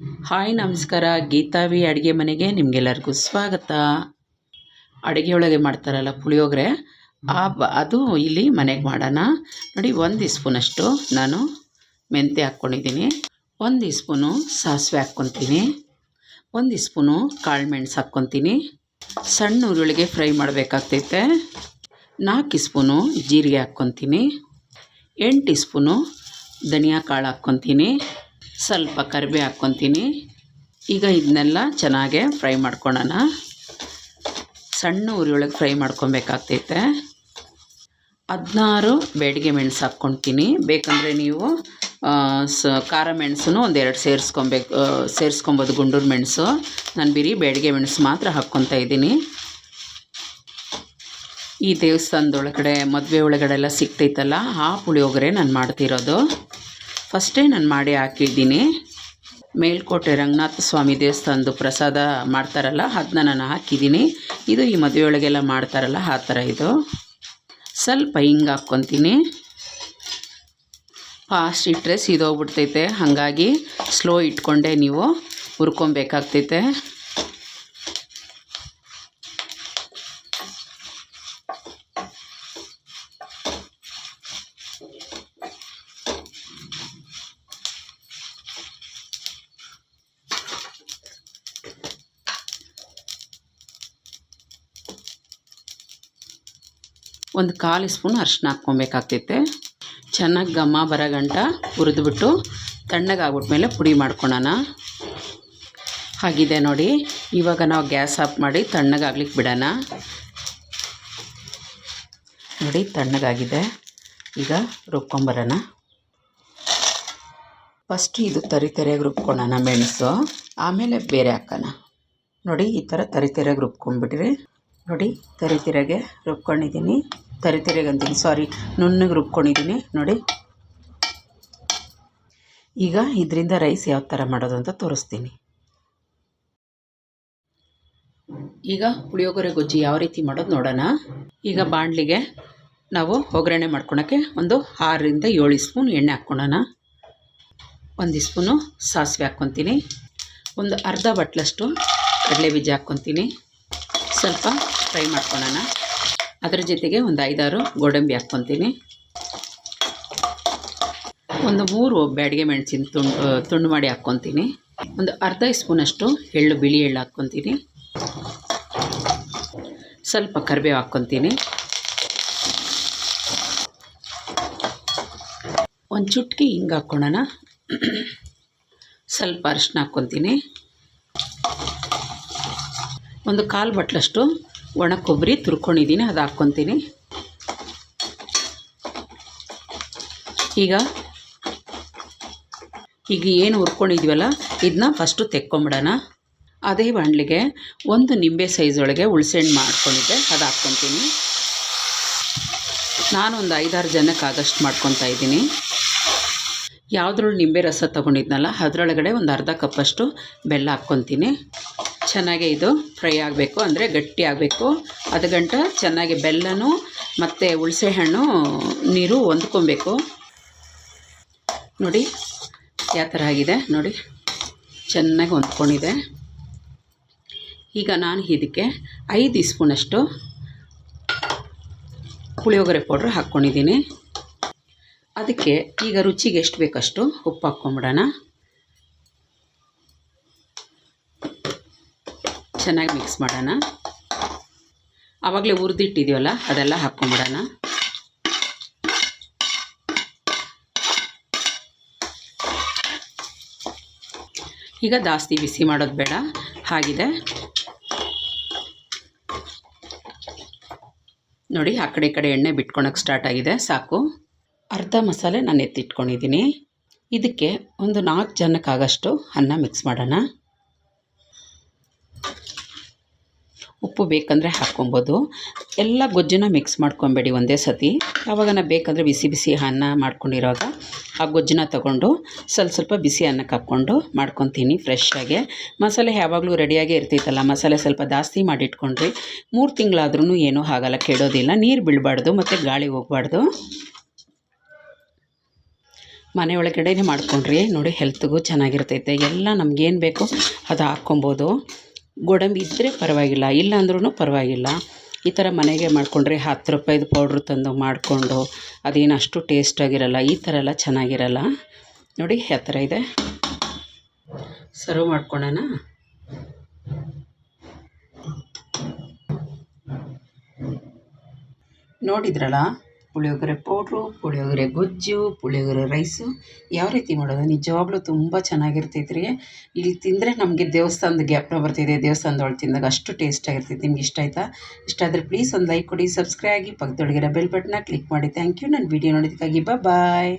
Hi, ನಮಸ್ಕಾರ. ಗೀತಾವಿ ಅಡುಗೆ ಮನೆಗೆ ನಿಮಗೆಲ್ಲರಿಗೂ ಸ್ವಾಗತ. ಅಡುಗೆಯೊಳಗೆ ಮಾಡ್ತಾರಲ್ಲ ಪುಳಿಯೋಗರೆ. ಆ ಬ, ಅದು ಇಲ್ಲಿ ಮನೆಗೆ ಮಾಡೋಣ. ನೋಡಿ, ಒಂದು ಸ್ಪೂನಷ್ಟು ನಾನು ಮೆಂತ್ಯ ಹಾಕ್ಕೊಂಡಿದ್ದೀನಿ. ಒಂದು ಸ್ಪೂನು ಸಾಸಿವೆ ಹಾಕ್ಕೊತೀನಿ. ಒಂದು ಸ್ಪೂನು ಕಾಳು ಮೆಣಸು ಹಾಕ್ಕೊತೀನಿ. ಸಣ್ಣ ಉರುಳಿಗೆ ಫ್ರೈ ಮಾಡಬೇಕಾಗ್ತೈತೆ. ನಾಲ್ಕು ಸ್ಪೂನು ಜೀರಿಗೆ ಹಾಕ್ಕೊತೀನಿ. ಎಂಟು ಸ್ಪೂನು ಧನಿಯಾ ಕಾಳು ಹಾಕ್ಕೊತೀನಿ. ಸ್ವಲ್ಪ ಕರಿಬೇ ಹಾಕ್ಕೊತೀನಿ. ಈಗ ಇದನ್ನೆಲ್ಲ ಚೆನ್ನಾಗೆ ಫ್ರೈ ಮಾಡ್ಕೊಳ್ಳೋಣ ಸಣ್ಣ ಉರಿಯೊಳಗೆ ಫ್ರೈ ಮಾಡ್ಕೊಬೇಕಾಗ್ತೈತೆ. ಹದಿನಾರು ಬೇಡಿಗೆ ಮೆಣಸು ಹಾಕ್ಕೊತೀನಿ. ಬೇಕಂದರೆ ನೀವು ಸ, ಖಾರ ಮೆಣಸು ಒಂದೆರಡು ಸೇರಿಸ್ಕೊಬೇಕು ಸೇರಿಸ್ಕೊಬೋದು ಗುಂಡೂರು ಮೆಣಸು. ನಾನು ಬಿರಿ ಬೇಡಿಗೆ ಮೆಣಸು ಮಾತ್ರ ಹಾಕ್ಕೊತಾ ಇದ್ದೀನಿ. ಈ ದೇವಸ್ಥಾನದೊಳಗಡೆ, ಮದುವೆ ಒಳಗಡೆ ಎಲ್ಲ ಸಿಗ್ತೈತಲ್ಲ, ಆ ಪುಳಿಯೋಗರೆ ನಾನು ಮಾಡ್ತಿರೋದು. ಫಸ್ಟೇ ನಾನು ಮಾಡಿ ಹಾಕಿದ್ದೀನಿ. ಮೇಲ್ಕೋಟೆ ರಂಗನಾಥ ಸ್ವಾಮಿ ದೇವಸ್ಥಾನದ ಪ್ರಸಾದ ಮಾಡ್ತಾರಲ್ಲ ಅದನ್ನ ನಾನು ಹಾಕಿದ್ದೀನಿ. ಇದು ಈ ಮದುವೆಯೊಳಗೆಲ್ಲ ಮಾಡ್ತಾರಲ್ಲ, ಆ ಥರ ಇದು. ಸ್ವಲ್ಪ ಹಿಂಗೆ ಹಾಕ್ಕೊತೀನಿ. ಫಾಸ್ಟ್ ಇಟ್ಟರೆ ಸೀದೋಗ್ಬಿಡ್ತೈತೆ. ಹಾಗಾಗಿ ಸ್ಲೋ ಇಟ್ಕೊಂಡೆ ನೀವು, ಹುರ್ಕೊಬೇಕಾಗ್ತೈತೆ. ಒಂದು ಕಾಲು ಸ್ಪೂನ್ ಅರಿಶಿನ ಹಾಕ್ಕೊಬೇಕಾಗ್ತೈತೆ. ಚೆನ್ನಾಗಿ ಘಮ ಬರೋ ಗಂಟ ಹುರಿದ್ಬಿಟ್ಟು ತಣ್ಣಗಾಗ್ಬಿಟ್ಮೇಲೆ ಪುಡಿ ಮಾಡ್ಕೊಳೋಣ. ಆಗಿದೆ ನೋಡಿ, ಇವಾಗ ನಾವು ಗ್ಯಾಸ್ ಆಫ್ ಮಾಡಿ ತಣ್ಣಗಾಗ್ಲಿಕ್ಕೆ ಬಿಡೋಣ. ನೋಡಿ, ತಣ್ಣಗಾಗಿದೆ. ಈಗ ರುಬ್ಕೊಂಬರೋಣ. ಫಸ್ಟ್ ಇದು ತರಿ ತರಿಯಾಗಿ ರುಬ್ಕೊಳ್ಳೋಣ ಮೆಣಸು. ಆಮೇಲೆ ಬೇರೆ ಹಾಕೋಣ. ನೋಡಿ, ಈ ಥರ ತರಿ ತರಿಯಾಗಿ ರುಬ್ಕೊಂಡ್ಬಿಟ್ರಿ ನೋಡಿ, ತರಿ ತರಿಯಾಗೆ ರುಬ್ಕೊಂಡಿದ್ದೀನಿ. ತರಿ ತರಿಯಾಗಿ ಅಂತೀನಿ ಸಾರಿ ನುಣ್ಣಗೆ ರುಬ್ಕೊಂಡಿದ್ದೀನಿ. ನೋಡಿ. ಈಗ ಇದರಿಂದ ರೈಸ್ ಯಾವ ಥರ ಮಾಡೋದು ಅಂತ ತೋರಿಸ್ತೀನಿ. ಈಗ ಪುಳಿಯೋಗರೆ ಗೊಜ್ಜಿ ಯಾವ ರೀತಿ ಮಾಡೋದು ನೋಡೋಣ. ಈಗ ಬಾಣಲಿಗೆ ನಾವು ಒಗ್ಗರಣೆ ಮಾಡ್ಕೊಳಕ್ಕೆ ಒಂದು ಆರರಿಂದ ಏಳು ಸ್ಪೂನ್ ಎಣ್ಣೆ ಹಾಕ್ಕೊಳೋಣ. ಒಂದು ಸ್ಪೂನು ಸಾಸಿವೆ ಹಾಕ್ಕೊತೀನಿ. ಒಂದು ಅರ್ಧ ಬಟ್ಲಷ್ಟು ಕಡಲೆ ಬೀಜ ಹಾಕ್ಕೊತೀನಿ. ಸ್ವಲ್ಪ ಫ್ರೈ ಮಾಡ್ಕೊಳ್ಳೋಣ. ಅದರ ಜೊತೆಗೆ ಒಂದು ಐದಾರು ಗೋಡಂಬಿ ಹಾಕ್ಕೊತೀನಿ. ಒಂದು ಮೂರು ಬ್ಯಾಡಿಗೆ ಮೆಣಸಿನ ತುಂಡು ತುಂಡು ಮಾಡಿ ಹಾಕ್ಕೊತೀನಿ. ಒಂದು ಅರ್ಧ ಸ್ಪೂನಷ್ಟು ಎಳ್ಳು ಬಿಳಿ ಎಳ್ಳು ಹಾಕ್ಕೊತೀನಿ. ಸ್ವಲ್ಪ ಕರಿಬೇವು ಹಾಕ್ಕೊತೀನಿ. ಒಂದು ಚುಟ್ಕಿ ಹಿಂಗೆ ಹಾಕ್ಕೊಳ್ಳೋಣ. ಸ್ವಲ್ಪ ಅರಿಶಿನ ಹಾಕ್ಕೊತೀನಿ. ಒಂದು ಕಾಲು ಬಟ್ಲಷ್ಟು ಒಣ ಕೊಬ್ಬರಿ ತುರ್ಕೊಂಡಿದ್ದೀನಿ, ಅದು ಹಾಕ್ಕೊತೀನಿ. ಈಗ ಈಗ ಏನು ಹುರ್ಕೊಂಡಿದ್ವಲ್ಲ ಇದನ್ನ ಫಸ್ಟು ತೆಕ್ಕೊಂಬಿಡೋಣ. ಅದೇ ಬಾಣಲಿಗೆ ಒಂದು ನಿಂಬೆ ಸೈಜ್ ಒಳಗೆ ಹುಳ್ಸೆಹಣ್ಣು ಮಾಡ್ಕೊಂಡಿದ್ದೆ, ಅದು ಹಾಕ್ಕೊತೀನಿ. ನಾನು ಒಂದು ಐದಾರು ಜನಕ್ಕೆ ಆಗಷ್ಟು ಮಾಡ್ಕೊತಾ ಇದ್ದೀನಿ. ಯಾವುದ್ರಲ್ಲಿ ನಿಂಬೆ ರಸ ತೊಗೊಂಡಿದ್ನಲ್ಲ, ಅದರೊಳಗಡೆ ಒಂದು ಅರ್ಧ ಕಪ್ಪಷ್ಟು ಬೆಲ್ಲ ಹಾಕ್ಕೊತೀನಿ. ಚೆನ್ನಾಗಿ ಇದು ಫ್ರೈ ಆಗಬೇಕು, ಅಂದರೆ ಗಟ್ಟಿ ಆಗಬೇಕು. ಅದು ಗಂಟ ಚೆನ್ನಾಗಿ ಬೆಲ್ಲನೂ ಮತ್ತು ಹುಣಸೆಹಣ್ಣು ನೀರು ಹೊಂದ್ಕೊಬೇಕು. ನೋಡಿ, ಯಾವ ಥರ ಆಗಿದೆ ನೋಡಿ. ಚೆನ್ನಾಗಿ ಹೊಂದ್ಕೊಂಡಿದೆ. ಈಗ ನಾನು ಇದಕ್ಕೆ ಐದು ಸ್ಪೂನಷ್ಟು ಪುಳಿಯೋಗರೆ ಪೌಡ್ರ್ ಹಾಕ್ಕೊಂಡಿದ್ದೀನಿ. ಅದಕ್ಕೆ ಈಗ ರುಚಿಗೆ ಎಷ್ಟು ಬೇಕಷ್ಟು ಉಪ್ಪು ಹಾಕ್ಕೊಂಬಿಡೋಣ. ಚೆನ್ನಾಗಿ ಮಿಕ್ಸ್ ಮಾಡೋಣ. ಆವಾಗಲೇ ಹುರಿದಿಟ್ಟಿದ್ದೀವಲ್ಲ ಅದೆಲ್ಲ ಹಾಕ್ಕೊಂಬಿಡೋಣ. ಈಗ ಜಾಸ್ತಿ ಬಿಸಿ ಮಾಡೋದು ಬೇಡ, ಹಾಗಿದೆ. ನೋಡಿ, ಆ ಕಡೆ ಈ ಕಡೆ ಎಣ್ಣೆ ಬಿಟ್ಕೊಳಕ್ಕೆ ಸ್ಟಾರ್ಟ್ ಆಗಿದೆ, ಸಾಕು. ಅರ್ಧ ಮಸಾಲೆ ನಾನು ಎತ್ತಿಟ್ಕೊಂಡಿದ್ದೀನಿ. ಇದಕ್ಕೆ ಒಂದು ನಾಲ್ಕು ಜನಕ್ಕಾಗಷ್ಟು ಅನ್ನ ಮಿಕ್ಸ್ ಮಾಡೋಣ. ಉಪ್ಪು ಬೇಕಂದರೆ ಹಾಕ್ಕೊಬೋದು. ಎಲ್ಲ ಗೊಜ್ಜನ್ನ ಮಿಕ್ಸ್ ಮಾಡ್ಕೊಬೇಡಿ ಒಂದೇ ಸತಿ. ಯಾವಾಗನ ಬೇಕಂದರೆ ಬಿಸಿ ಬಿಸಿ ಅನ್ನ ಮಾಡ್ಕೊಂಡಿರೋವಾಗ ಆ ಗೊಜ್ಜನ್ನ ತಗೊಂಡು ಸ್ವಲ್ಪ ಸ್ವಲ್ಪ ಬಿಸಿ ಅನ್ನಕ್ಕೆ ಹಾಕ್ಕೊಂಡು ಮಾಡ್ಕೊತೀನಿ ಫ್ರೆಶ್ಶಾಗೆ ಮಸಾಲೆ ಯಾವಾಗಲೂ ರೆಡಿಯಾಗೇ ಇರ್ತೈತಲ್ಲ ಮಸಾಲೆ ಸ್ವಲ್ಪ ಜಾಸ್ತಿ ಮಾಡಿಟ್ಕೊಂಡ್ರಿ. ಮೂರು ತಿಂಗಳಾದ್ರೂ ಏನೂ ಆಗಲ್ಲ ಕೆಡೋದಿಲ್ಲ. ನೀರು ಬೀಳಬಾರ್ದು ಮತ್ತು ಗಾಳಿ ಹೋಗಬಾರ್ದು. ಮನೆ ಒಳಗಡೆನೇ ಮಾಡ್ಕೊಂಡ್ರಿ. ನೋಡಿ ಹೆಲ್ತ್ಗೂ ಚೆನ್ನಾಗಿರ್ತೈತೆ. ಎಲ್ಲ ನಮಗೇನು ಬೇಕೋ ಅದು ಹಾಕ್ಕೊಬೋದು. ಗೋಡಂಬಿ ಇದ್ದರೆ ಪರವಾಗಿಲ್ಲ, ಇಲ್ಲ ಅಂದ್ರೂ ಪರವಾಗಿಲ್ಲ. ಈ ಥರ ಮನೆಗೆ ಮಾಡಿಕೊಂಡ್ರೆ ಹತ್ತು ರೂಪಾಯಿದು ಪೌಡ್ರ್ ತಂದು ಮಾಡಿಕೊಂಡು ಅದೇನು ಅಷ್ಟು ಟೇಸ್ಟಾಗಿರಲ್ಲ ಈ ಥರ ಎಲ್ಲ ಚೆನ್ನಾಗಿರಲ್ಲ. ನೋಡಿ ಯಾವ ಥರ ಇದೆ. ಸರ್ವ್ ಮಾಡ್ಕೊಳ್ಳೋಣ. ನೋಡಿದ್ರಲ್ಲ ಪುಳಿಯೋಗರೆ ಪೌಡ್ರು, ಪುಳಿಯೋಗರೆ ಗೊಜ್ಜು, ಪುಳಿಯೋಗರೆ ರೈಸು, ಯಾವ ರೀತಿ ಮಾಡೋದು? ನಿಜವಾಗ್ಲೂ ತುಂಬ ಚೆನ್ನಾಗಿರ್ತೈತೆ ರೀ ಇಲ್ಲಿ ತಿಂದರೆ ನಮಗೆ ದೇವಸ್ಥಾನದ ಜ್ಞಾಪನ ಬರ್ತಿದೆ ದೇವಸ್ಥಾನದೊಳಗೆ ತಿಂದಾಗ ಅಷ್ಟು ಟೇಸ್ಟಾಗಿರ್ತೈತೆ ನಿಮ್ಗೆ ಇಷ್ಟ ಆಯಿತಾ? ಇಷ್ಟ ಆದರೆ ಪ್ಲೀಸ್ ಒಂದು ಲೈಕ್ ಕೊಡಿ ಸಬ್ಸ್ಕ್ರೈಬ್ ಆಗಿ ಪಕ್ಕದೊಳಗಿರೋ ಬೆಲ್ ಬಟನ್ನ ಕ್ಲಿಕ್ ಮಾಡಿ. ಥ್ಯಾಂಕ್ ಯು ನನ್ನ ವೀಡಿಯೋ ನೋಡಿದ್ದಕ್ಕಾಗಿ ಬಾಯ್